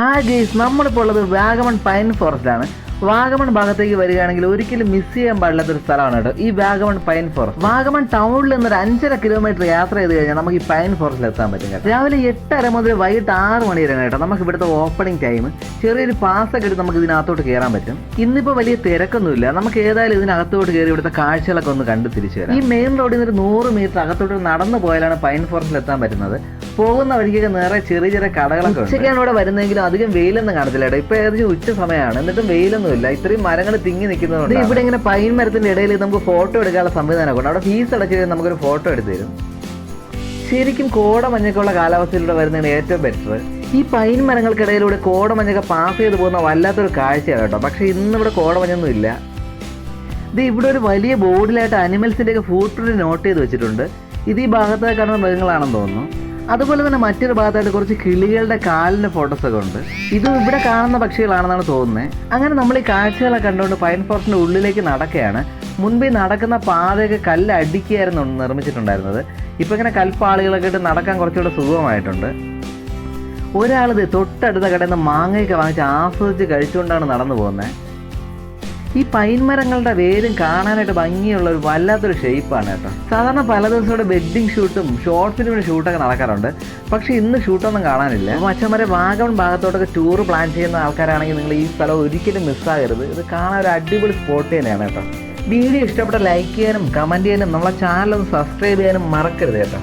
Hi guys നമ്മളിപ്പോൾ ഉള്ളത് Vagamon pine forest ആണ്. വാഗമൺ ഭാഗത്തേക്ക് വരികയാണെങ്കിൽ ഒരിക്കലും മിസ് ചെയ്യാൻ പാടില്ലാത്ത ഒരു സ്ഥലമാണ് കേട്ടോ. ഈ വാഗമൺ പൈൻ ഫോറസ്റ്റ് വാഗമൺ ടൗണിൽ നിന്ന് ഒരു അഞ്ചര കിലോമീറ്റർ യാത്ര ചെയ്ത് കഴിഞ്ഞാൽ നമുക്ക് ഈ പൈൻ ഫോറസ്റ്റിൽ എത്താൻ പറ്റും കേട്ടോ. രാവിലെ എട്ടര മുതൽ വൈകിട്ട് ആറ് മണി വരെ കേട്ടോ. നമുക്ക് ഇവിടുത്തെ ഓപ്പണിംഗ് ടൈം ചെറിയൊരു പാസ് ഒക്കെ എടുത്ത് നമുക്ക് ഇതിനകത്തോട്ട് കയറാൻ പറ്റും. ഇന്നിപ്പോൾ വലിയ തിരക്കൊന്നുമില്ല. നമുക്ക് ഏതായാലും ഇതിനകത്തോട്ട് കയറി ഇവിടുത്തെ കാഴ്ചകളൊക്കെ ഒന്ന് കണ്ട് തിരിച്ചു വരാം. ഈ മെയിൻ റോഡിൽ നിന്ന് ഒരു നൂറ് മീറ്റർ അകത്തോട്ട് നടന്നു പോയാലാണ് പൈൻ ഫോറസ്റ്റിൽ എത്താൻ പറ്റുന്നത്. പോകുന്ന വഴിക്കൊക്കെ നേരെ ചെറിയ ചെറിയ കടകളൊക്കെ ഉച്ചയ്ക്കാണ് ഇവിടെ വരുന്നതെങ്കിലും അധികം വെയിലൊന്നും കാണത്തില്ല കേട്ടോ. ഇപ്പൊ ഏകദേശം ഉച്ച സമയമാണ്. എന്നിട്ടും വെയിലൊന്നും ഇല്ല ഇത്രയും മരങ്ങൾ തിങ്ങി നിൽക്കുന്നതുകൊണ്ട് ഇവിടെ ഇങ്ങനെ പൈൻ മരത്തിന്റെ ഇടയിൽ നമുക്ക് ഫോട്ടോ എടുക്കാനുള്ള സംവിധാനമൊക്കെ ഉണ്ട്. അവിടെ ഫീസ് അടച്ചു കഴിഞ്ഞാൽ നമുക്കൊരു ഫോട്ടോ എടുത്തു തരും. ശരിക്കും കോടമഞ്ഞൊക്കെയുള്ള കാലാവസ്ഥയിലൂടെ വരുന്നതാണ് ഏറ്റവും ബെറ്റർ ഈ പൈൻ മരങ്ങൾക്കിടയിലൂടെ കോടമഞ്ഞൊക്കെ പാസ് ചെയ്ത് പോകുന്ന വല്ലാത്തൊരു കാഴ്ചയാണ് കേട്ടോ. പക്ഷേ ഇന്നിവിടെ കോടമഞ്ഞൊന്നും ഇല്ല. ഇത് ഇവിടെ ഒരു വലിയ ബോർഡിലായിട്ട് അനിമൽസിന്റെ ഒക്കെ ഫുട് നോട്ട് ചെയ്ത് വെച്ചിട്ടുണ്ട്. ഇത് ഈ ഭാഗത്തായി കാണുന്ന മൃഗങ്ങളാണെന്ന് തോന്നുന്നു. അതുപോലെ തന്നെ മറ്റൊരു ഭാഗത്തായിട്ട് കുറച്ച് കിളികളുടെ കാലിന്റെ ഫോട്ടോസ് ഒക്കെ ഉണ്ട്. ഇത് ഇവിടെ കാണുന്ന പക്ഷികളാണെന്നാണ് തോന്നുന്നത് അങ്ങനെ നമ്മൾ ഈ കാഴ്ചകളൊക്കെ കണ്ടുകൊണ്ട് പൈൻ ഫോറസ്റ്റിന്റെ ഉള്ളിലേക്ക് നടക്കുകയാണ്. മുൻപ് നടക്കുന്ന പാതയൊക്കെ കല്ല് അടുക്കിയായിരുന്നു നിർമ്മിച്ചിട്ടുണ്ടായിരുന്നത്. ഇപ്പം ഇങ്ങനെ കൽപ്പാളികളൊക്കെ ഇട്ട് നടക്കാൻ കുറച്ചുകൂടെ സുഖമായിട്ടുണ്ട്. ഒരാളിത് തൊട്ടടുത്ത കടയിൽ നിന്ന് മാങ്ങയൊക്കെ വാങ്ങിച്ച് ആസ്വദിച്ച് കഴിച്ചുകൊണ്ടാണ് നടന്നു പോകുന്നത്. ഈ പൈൻ മരങ്ങളുടെ വേരും കാണാനായിട്ട് ഭംഗിയുള്ള ഒരു വല്ലാത്തൊരു ഷേപ്പാണ് കേട്ടോ. സാധാരണ പല ദിവസം ഇവിടെ വെഡ്ഡിങ് ഷൂട്ടും ഷോർട്ട് ഫിലിമിന് ഷൂട്ടൊക്കെ നടക്കാറുണ്ട്. പക്ഷേ ഇന്ന് ഷൂട്ടൊന്നും കാണാനില്ല. മച്ചന്മാരെ വാഗമൺ ഭാഗത്തോട്ടൊക്കെ ടൂർ പ്ലാൻ ചെയ്യുന്ന ആൾക്കാരാണെങ്കിൽ നിങ്ങൾ ഈ സ്ഥലം ഒരിക്കലും മിസ്സാകരുത് ഇത് കാണാൻ ഒരു അടിപൊളി സ്പോട്ട് തന്നെയാണ് കേട്ടോ. വീഡിയോ ഇഷ്ടപ്പെട്ട ലൈക്ക് ചെയ്യാനും കമന്റ് ചെയ്യാനും നമ്മളെ ചാനൽ സബ്സ്ക്രൈബ് ചെയ്യാനും മറക്കരുത് കേട്ടോ.